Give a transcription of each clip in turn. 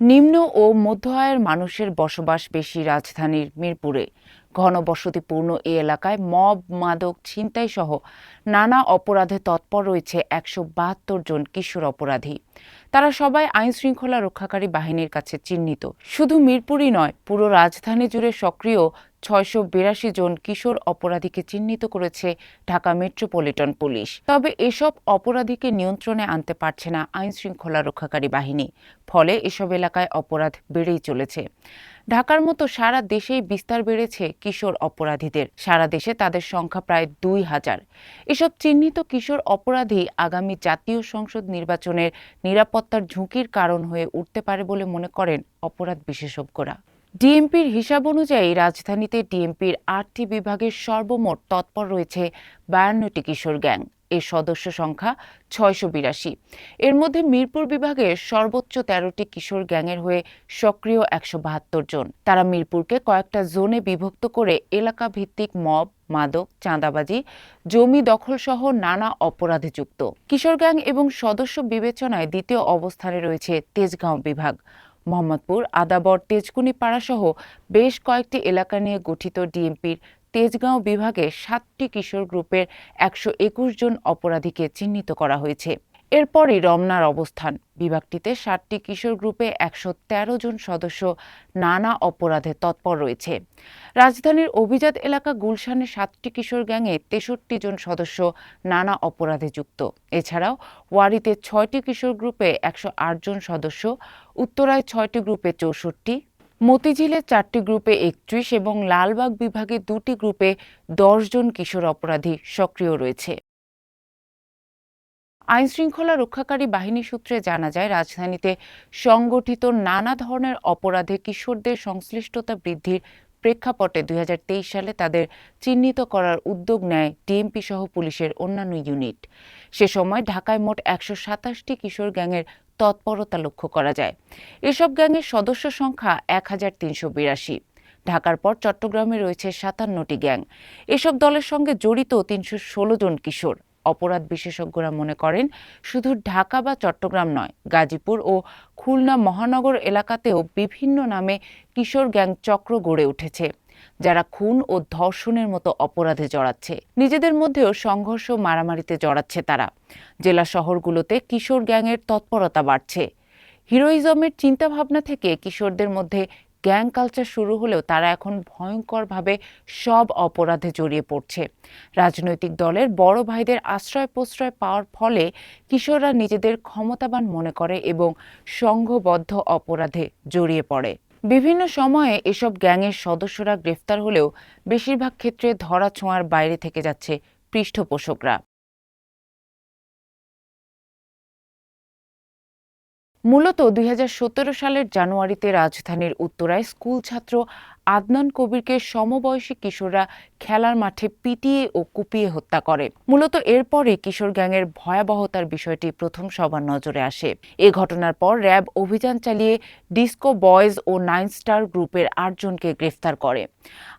নিম্ন ও মধ্য আয়ের মানুষের বসবাস বেশি রাজধানীর মিরপুরে। ঘনবসতিপূর্ণ এই এলাকায় মব, মাদক ছিনতাই সহ নানা অপরাধে তৎপর রয়েছে একশো বাহাত্তর জন কিশোর অপরাধী। তারা সবাই আইন শৃঙ্খলা রক্ষাকারী বাহিনীর কাছে চিহ্নিত। শুধু মিরপুরই নয়, পুরো রাজধানী জুড়ে সক্রিয় ছয়শো বিরাশি জন কিশোর অপরাধীকে চিহ্নিত করেছে ঢাকা মেট্রোপলিটন পুলিশ। তবে এসব অপরাধীকে নিয়ন্ত্রণে আনতে পারছে না আইন শৃঙ্খলা রক্ষাকারী বাহিনী। ফলে এসব এলাকায় অপরাধ বেড়েই চলেছে। ঢাকার মতো সারা দেশেই বিস্তার বেড়েছে কিশোর অপরাধীদের। সারা দেশে তাদের সংখ্যা প্রায় দুই হাজার। এসব চিহ্নিত কিশোর অপরাধী আগামী জাতীয় সংসদ নির্বাচনের নিরাপত্তার ঝুঁকির কারণ হয়ে উঠতে পারে বলে মনে করেন অপরাধ বিশেষজ্ঞরা। ডিএমপির হিসাব অনুযায়ী রাজধানীতে ডিএমপির আটটি বিভাগের সর্বমোট তৎপর রয়েছে বায়ান্নটি কিশোর গ্যাং। এর সদস্য সংখ্যা ছয়শো বিরাশি। এর মধ্যে মিরপুর বিভাগের সর্বোচ্চ তেরোটি কিশোর গ্যাংয়ের হয়ে সক্রিয় একশো বাহাত্তর জন। তারা মিরপুরকে কয়েকটা জোনে বিভক্ত করে এলাকা ভিত্তিক মব, মাদক, চাঁদাবাজি, জমি দখল সহ নানা অপরাধে যুক্ত। কিশোর গ্যাং এবং সদস্য বিবেচনায় দ্বিতীয় অবস্থানে রয়েছে তেজগাঁও বিভাগ। মোহাম্মদপুর, আদাবর তেজকুনি পাড়াসহ বেশ কয়েকটি এলাকা নিয়ে গঠিত ডিএমপির তেজগাঁও বিভাগে সাতটি কিশোর গ্রুপের একশো একুশ জন অপরাধীকে চিহ্নিত করা হয়েছে। এরপরই রমনার অবস্থান। বিভাগটিতে সাতটি কিশোর গ্রুপে একশো তেরো জন সদস্য নানা অপরাধে তৎপর রয়েছে। রাজধানীর অভিজাত এলাকা গুলশানে সাতটি কিশোর গ্যাংয়ে তেষট্টি জন সদস্য নানা অপরাধে যুক্ত। এছাড়াও ওয়ারিতে ছয়টি কিশোর গ্রুপে একশো আট জন সদস্য, উত্তরায় ছয়টি গ্রুপে চৌষট্টি মতিঝিলে চারটি গ্রুপে একত্রিশ এবং লালবাগ বিভাগে দুটি গ্রুপে দশ জন কিশোর অপরাধী সক্রিয় রয়েছে। আইন শৃঙ্খলা রক্ষাকারী বাহিনী সূত্রে জানা যায়, রাজধানীতে সংগঠিত নানা ধরনের অপরাধে কিশোরদের সংশ্লিষ্টতা বৃদ্ধির প্রেক্ষাপটে দুই হাজার তেইশ সালে তাদের চিহ্নিত করার উদ্যোগ নেয় ডিএমপি সহ পুলিশের অন্যান্য ইউনিট। সে সময় ঢাকায় মোট একশো সাতাশটি কিশোর গ্যাংয়ের তৎপরতা লক্ষ্য করা যায়। এসব গ্যাংয়ের সদস্য সংখ্যা এক হাজার তিনশো বিরাশি। ঢাকার পর চট্টগ্রামে রয়েছে সাতান্নটি গ্যাং। এসব দলের সঙ্গে জড়িত তিনশো ষোলো জন কিশোর। অপরাধ বিশেষজ্ঞরা মনে করেন, শুধু ঢাকা বা চট্টগ্রাম নয়, গাজীপুর ও খুলনা মহানগর এলাকাতেও বিভিন্ন নামে কিশোর গ্যাং চক্র গড়ে উঠেছে। যারা খুন ও ধর্ষণের মতো অপরাধে জড়াচ্ছে। নিজেদের মধ্যেও সংঘর্ষ মারামারিতে জড়াচ্ছে তারা। জেলা শহরগুলোতে কিশোর গ্যাংয়ের তৎপরতা বাড়ছে। হিরোইজমের চিন্তাভাবনা থেকে কিশোরদের মধ্যে গ্যাং কালচার শুরু হলেও তারা এখন ভয়ঙ্করভাবে সব অপরাধে জড়িয়ে পড়ছে। রাজনৈতিক দলের বড় ভাইদের আশ্রয় প্রশ্রয় পাওয়ার ফলে কিশোররা নিজেদের ক্ষমতাবান মনে করে এবং সংঘবদ্ধ অপরাধে জড়িয়ে পড়ে। বিভিন্ন সময়ে এসব গ্যাংয়ের সদস্যরা গ্রেফতার হলেও বেশিরভাগ ক্ষেত্রে ধরা ছোঁয়ার বাইরে থেকে যাচ্ছে পৃষ্ঠপোষকরা। মূলত দুই হাজার সতেরো সালের জানুয়ারিতে রাজধানীর উত্তরায় স্কুল ছাত্র আদনান কবিরকে সমবয়সী কিশোররা খেলার মাঠে পিটিয়ে ও কুপিয়ে হত্যা করে। মূলত এরপরে কিশোর গ্যাংয়ের ভয়াবহতার বিষয়টি প্রথম সবার নজরে আসে। এ ঘটনার পর র্যাব অভিযান চালিয়ে ডিস্কো বয়েজ ও নাইন স্টার গ্রুপের আটজনকে গ্রেফতার করে।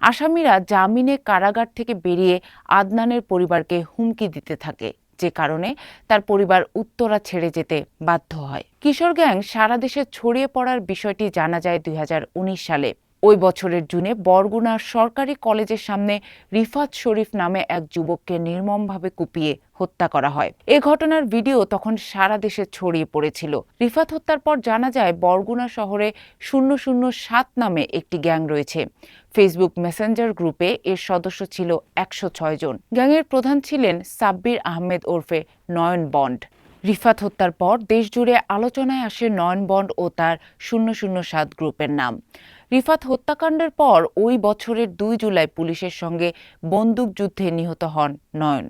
আসামিরা জামিনে কারাগার থেকে বেরিয়ে আদনানের পরিবারকে হুমকি দিতে থাকে। যে কারণে তার পরিবার উত্তরা ছেড়ে যেতে বাধ্য হয়। কিশোর গ্যাং সারা দেশে ছড়িয়ে পড়ার বিষয়টি জানা যায় দুই হাজার উনিশ সালে। ওই বছরের জুনে বরগুনার সরকারি কলেজের সামনে রিফাত শরীফ নামে এক যুবককে নির্মমভাবে কুপিয়ে হত্যা করা হয়। এ ঘটনার ভিডিও তখন সারা দেশে ছড়িয়ে পড়েছিল। রিফাত হত্যার পর জানা যায়, বরগুনা শহরে শূন্য শূন্য সাত নামে একটি গ্যাং রয়েছে। ফেসবুক মেসেঞ্জার গ্রুপে এর সদস্য ছিল একশো ছয় জন। গ্যাংয়ের প্রধান ছিলেন সাব্বির আহমেদ ওরফে নয়ন বন্ড। রিফাত হত্যার পর দেশজুড়ে আলোচনায় আসে নয়ন বন্ড ও তার শূন্য শূন্য সাত গ্রুপের নাম। রিফাত হত্যাকাণ্ডের পর ওই বছরের দুই জুলাই পুলিশের সঙ্গে বন্দুকযুদ্ধে নিহত হন নয়ন।